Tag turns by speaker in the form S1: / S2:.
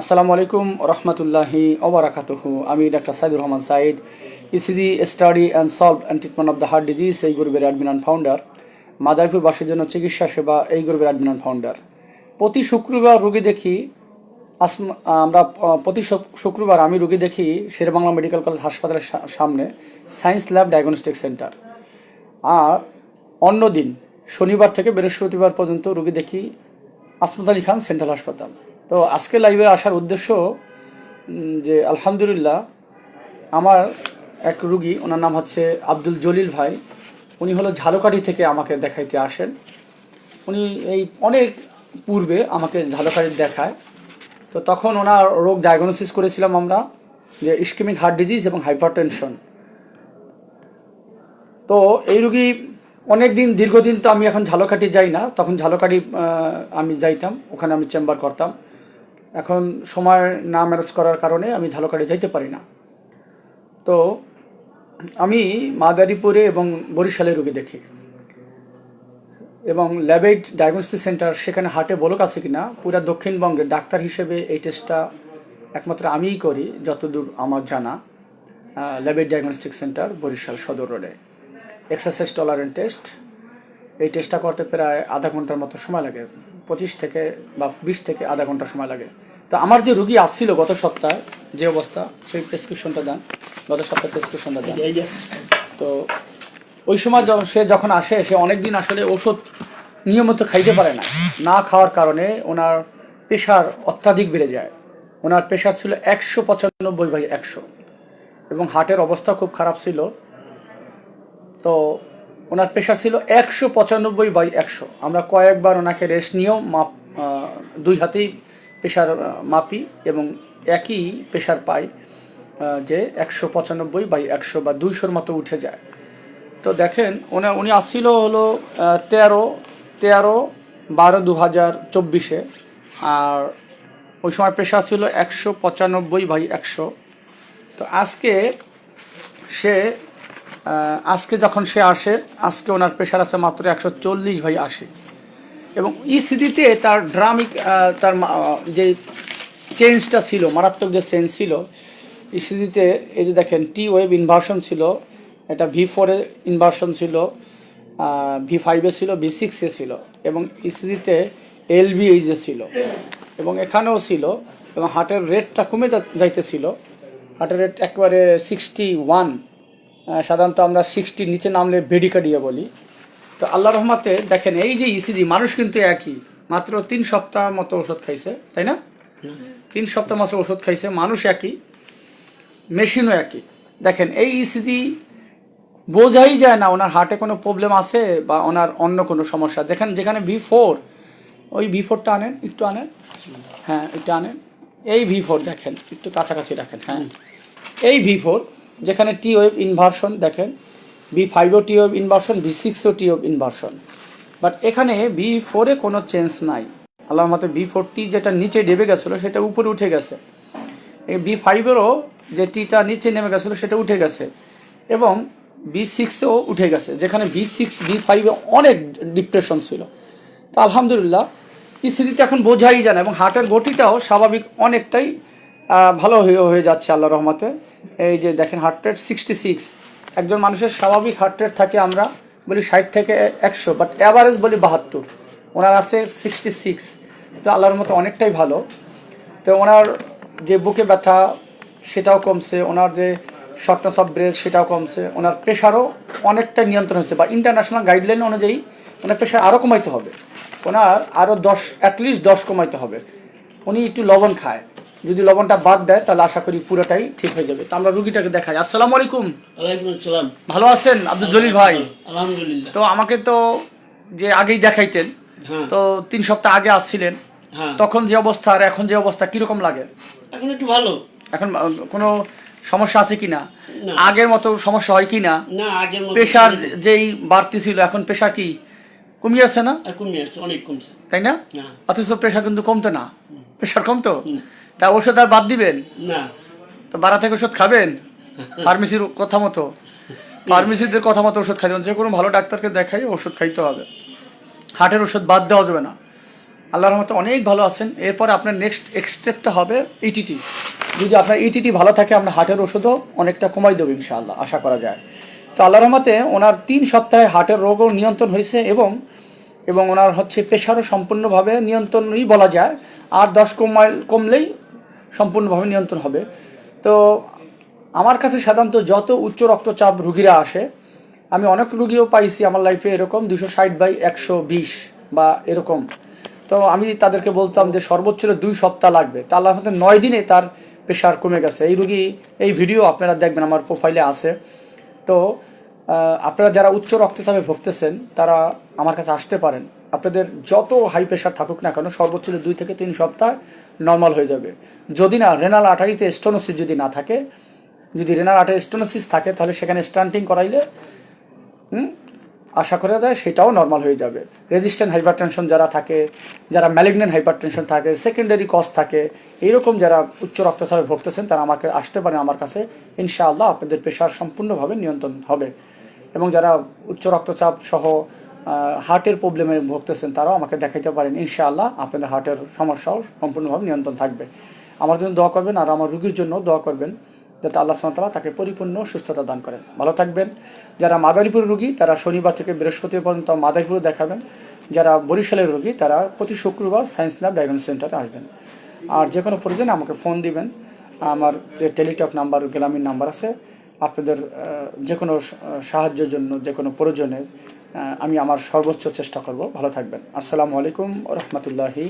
S1: আসসালামু আলাইকুম রহমতুল্লাহি ওবরাকাতুহু। আমি doctor Saidur Rahman Saeed ECG study and solve and treatment of the heart disease এই গ্রুপের অ্যাডমিন অ্যান্ড ফাউন্ডার মাদারীপুরবাসীর জন্য চিকিৎসা সেবা, এই গ্রুপের অ্যাডমিন অ্যান্ড ফাউন্ডার প্রতি শুক্রবার রোগী দেখি আমরা প্রতি শুক্রবার আমি রোগী দেখি শেরবাংলা মেডিকেল কলেজ হাসপাতালের সামনে সায়েন্স ল্যাব ডায়াগনস্টিক সেন্টার আর অন্য দিন শনিবার থেকে বৃহস্পতিবার পর্যন্ত রোগী দেখি, আসমত আলী খান সেন্ট্রাল হাসপাতাল। তো আজকে লাইভে আসার উদ্দেশ্য যে আলহামদুলিল্লাহ আমার এক রুগী, ওনার নাম হচ্ছে আব্দুল জলিল ভাই, উনি হলো ঝালকাঠি থেকে আমাকে দেখাইতে আসেন। উনি এই অনেক পূর্বে আমাকে ঝালকাঠি দেখায়। তো তখন ওনার রোগ ডায়াগনোসিস করেছিলাম আমরা, যে ইস্কিমিক হার্ট ডিজিজ এবং হাইপারটেনশন তো এই রুগী অনেক দিন দীর্ঘদিন তো আমি এখন ঝালকাঠি যাই না, তখন ঝালকাঠি আমি যাইতাম, ওখানে আমি চেম্বার করতাম। এখন সময় না ম্যানেজ করার কারণে আমি ঝালকাঠি যাইতে পারি না। তো আমি মাদারীপুরে এবং বরিশালে রুগী দেখি। এবং ল্যাবেড ডায়াগনস্টিক সেন্টার সেখানে হাটে বলক আছে কিনা, পুরো দক্ষিণবঙ্গের ডাক্তার হিসেবে এই টেস্টটা একমাত্র আমিই করি, যতদূর আমার জানা। ল্যাবেড ডায়াগনস্টিক সেন্টার বরিশাল সদর রোডে। এক্সারসাইজ টলারেন্ট টেস্ট এই টেস্টটা করতে প্রায় আধা ঘণ্টার মতো সময় লাগে। পঁচিশ থেকে বা বিশ থেকে আধা ঘণ্টা সময় লাগে। তো আমার যে রুগী আসছিল গত সপ্তাহে, যে অবস্থা, সেই প্রেসক্রিপশনটা দেন। গত সপ্তাহে প্রেসক্রিপশনটা দেন। তো ওই সময় যখন সে যখন আসে, সে অনেক দিন আসলে ওষুধ নিয়মিত খাইতে পারে না। না খাওয়ার কারণে ওনার প্রেশার অত্যাধিক বেড়ে যায়। ওনার প্রেশার ছিল একশো পঁচানব্বই বাই একশো। এবং হার্টের অবস্থা খুব খারাপ ছিল। তো ওনার প্রেশার ছিল একশো পঁচানব্বই বাই একশো। আমরা কয়েকবার ওনাকে রেস্ট নিয়েও মাপ দুই হাতেই প্রেশার মাপি এবং একই প্রেশার পাই যে একশো পঁচানব্বই বাই একশো বা দুইশোর মতো উঠে যায়। তো দেখেন উনি উনি আসছিল হলো তেরো তেরো বারো দু হাজার চব্বিশে, আর ওই সময় প্রেশার ছিল একশো পঁচানব্বই বাই একশো। তো আজকে সে আজকে যখন সে আসে, আজকে ওনার প্রেশার আছে মাত্র একশো চল্লিশ ভাই আসে। এবং ইসিডিতে তার ড্রামিক তার যে চেঞ্জটা ছিল, মারাত্মক যে চেঞ্জ ছিল ইসিডিতে এই যে দেখেন টি ওয়েভ ইনভার্সন ছিল, এটা ভি ফোরে ইনভার্সন ছিল ভি ফাইভে ছিল ভি সিক্সে ছিল, এবং ইসিজিতে এলভি এইচে ছিল, এবং এখানেও ছিল, এবং হার্টের রেটটা কমে যাইতেছিল হার্টের রেট একেবারে সিক্সটি ওয়ান সাধারণত আমরা সিক্সটির নিচে নামলে ভেডিকাডিয়া বলি। তো আল্লাহ রহমাতে দেখেন, এই যে ইসিজি মানুষ কিন্তু একই। মাত্র তিন সপ্তাহ মতো ওষুধ খাইছে, তাই না? তিন সপ্তাহ মাত্র ওষুধ খাইছে, মানুষ একই, মেশিনও একই। দেখেন, এই ইসিজি বোঝাই যায় না ওনার হার্টে কোনো প্রবলেম আছে বা ওনার অন্য কোনো সমস্যা। যেখানে যেখানে ভি ফোর ওই ভি ফোরটা আনেন, একটু আনেন। হ্যাঁ একটু আনেন। এই ভি ফোর দেখেন, একটু কাছাকাছি রাখেন হ্যাঁ। এই ভি ফোর যেখানে টি ওয়েভ ইনভার্সন দেখেন বি ফাইভও টি ওয়েভ ইনভার্সন ভি সিক্সও টি ওয়েভ ইনভার্সন বাট এখানে বি ফোরে কোনো চেঞ্জ নাই। আল্লাহর মতে ভি ফোরটি যেটা নিচে ডেবে গেছিল, সেটা উপরে উঠে গেছে। বি ফাইভেরও যে টিটা নিচে নেমে গেছিল, সেটা উঠে গেছে। এবং বি সিক্সেও উঠে গেছে, যেখানে বি সিক্স বি ফাইভে অনেক ডিপ্রেশন ছিল। তো আলহামদুলিল্লাহ স্থিতিতে এখন বোঝাই যায় না, এবং হার্টের গতিটাও স্বাভাবিক অনেকটাই ভালো হয়ে হয়ে যাচ্ছে আল্লাহ রহমতে। এই যে দেখেন হার্ট রেট সিক্সটি সিক্স একজন মানুষের স্বাভাবিক হার্ট রেট থাকে আমরা বলি ষাট থেকে একশো বাট অ্যাভারেজ বলি বাহাত্তর। ওনার আছে সিক্সটি সিক্স তো আল্লাহর মতো অনেকটাই ভালো। তো ওনার যে বুকে ব্যথা, সেটাও কমছে। ওনার যে শর্টনেস অফ ব্রেথ সেটাও কমছে। ওনার প্রেশারও অনেকটা নিয়ন্ত্রণ হচ্ছে। বা ইন্টারন্যাশনাল গাইডলাইন অনুযায়ী ওনার প্রেশার আরও কমাইতে হবে। ওনার আরও দশ অ্যাটলিস্ট দশ কমাইতে হবে। উনি একটু লবণ খায়। যদি লবণটা বাদ দেয় তাহলে আশা করি পুরোটাই ঠিক হয়ে যাবে। তো আমরা রুগীটাকে দেখাই। আসসালামু আলাইকুম।
S2: আসসালাম।
S1: ভালো আছেন? আব্দুল জলিল ভাই।
S2: আলহামদুলিল্লাহ।
S1: তো আমাকে তো যে আগেই দেখাইতেন
S2: হ্যাঁ।
S1: তো তিন সপ্তাহ আগে আসছিলেন।
S2: হ্যাঁ।
S1: তখন যে অবস্থা আর এখন যে অবস্থা কীরকম লাগে?
S2: এখন একটু ভালো।
S1: এখন কোনো সমস্যা আছে কি না। আগের মতো সমস্যা হয় কি না প্রেশার যেই বাড়তি ছিল এখন প্রেশার কি কমিয়ে আছে না?
S2: আর কমে আসছে অনেক কমছে।
S1: তাই না?
S2: না
S1: অথচ প্রেশার কিন্তু কমতো না। প্রেশার কমতো। তা ওষুধ আর বাদ দিবেন?
S2: না।
S1: তো বাড়া থেকে ওষুধ খাবেন? ফার্মেসির কথা মতো। ফার্মেসিদের কথা মতো ওষুধ খাইতে হবে। যে কোনো ভালো ডাক্তারকে দেখাই ওষুধ খাইতে হবে। হার্টের ওষুধ বাদ দেওয়া যাবে না। আল্লাহর রহমতে অনেক ভালো আছেন। এরপর আপনার নেক্সট স্টেপটা হবে ইটিটি যদি আপনার ইটিটি ভালো থাকে আপনার হার্টের ওষুধও অনেকটা কমাই দেবে ইনশাআল্লাহ আশা করা যায়। তো আল্লাহর রহমতে ওনার তিন সপ্তাহে হার্টের রোগও নিয়ন্ত্রণ হয়েছে এবং এবং ওনার হচ্ছে প্রেশারও সম্পূর্ণভাবে নিয়ন্ত্রণই বলা যায়। আর দশ কমাইল কমলেই সম্পূর্ণভাবে নিয়ন্ত্রণ হবে। তো আমার কাছে সাধারণত যত উচ্চ রক্তচাপ রুগীরা আসে, আমি অনেক রুগীও পাইছি আমার লাইফে এরকম দুশো ষাট বাই একশো বিশ বা এরকম। তো আমি তাদেরকে বলতাম যে সর্বোচ্চ দুই সপ্তাহ লাগবে। তা আল্লাহর মধ্যে নয় দিনে তার প্রেশার কমে গেছে। এই রুগী, এই ভিডিও আপনারা দেখবেন, আমার প্রোফাইলে আছে। তো আপনারা যারা উচ্চ রক্তচাপে ভুগতেছেন তারা আমার কাছে আসতে পারেন। আপনাদের যত হাই প্রেশার থাকুক না কেন সর্বোচ্চ দুই থেকে তিন সপ্তাহ নর্মাল হয়ে যাবে। যদি না রেনাল আটারিতে স্টোনোসিস যদি না থাকে যদি রেনাল আটারি স্টোনোসিস থাকে তাহলে সেখানে স্টান্টিং করাইলে হুম, আশা করা যায় সেটাও নর্মাল হয়ে যাবে। রেজিস্ট্যান্ট হাইপারটেনশন যারা থাকে, যারা ম্যালিগনেন্ট হাইপারটেনশন থাকে সেকেন্ডারি কজ থাকে, এইরকম যারা উচ্চ রক্তচাপে ভুগতেছেন, তারা আমাকে আসতে পারেন আমার কাছে। ইনশাআল্লাহ আপনাদের প্রেশার সম্পূর্ণভাবে নিয়ন্ত্রণ হবে। এবং যারা উচ্চ রক্তচাপ সহ হার্টের প্রবলেমে ভুগতেছেন, তারাও আমাকে দেখাইতে পারেন। ইনশাআল্লাহ আপনাদের হার্টের সমস্যাও সম্পূর্ণভাবে নিয়ন্ত্রণ থাকবে। আমার জন্য দোয়া করবেন আর আমার রুগীর জন্য দোয়া করবেন। যাতে আল্লাহ সামতালা তাকে পরিপূর্ণ সুস্থতা দান করেন। ভালো থাকবেন। যারা মাদারীপুর রুগী, তারা শনিবার থেকে বৃহস্পতিবার পর্যন্ত মাদারীপুরে দেখাবেন। যারা বরিশালের রুগী, তারা প্রতি শুক্রবার সায়েন্স ল্যাব ডায়াগনোস সেন্টারে আসবেন। আর যে কোনো প্রয়োজনে আমাকে ফোন দিবেন। আমার যে টেলিটক নাম্বার, গ্রামীণ নাম্বার আছে, আপনাদের যে কোনো সাহায্যের জন্য, যে কোনো প্রয়োজনে আমি আমার সর্বোচ্চ চেষ্টা করব। ভালো থাকবেন। আসসালামু আলাইকুম রহমতুল্লাহি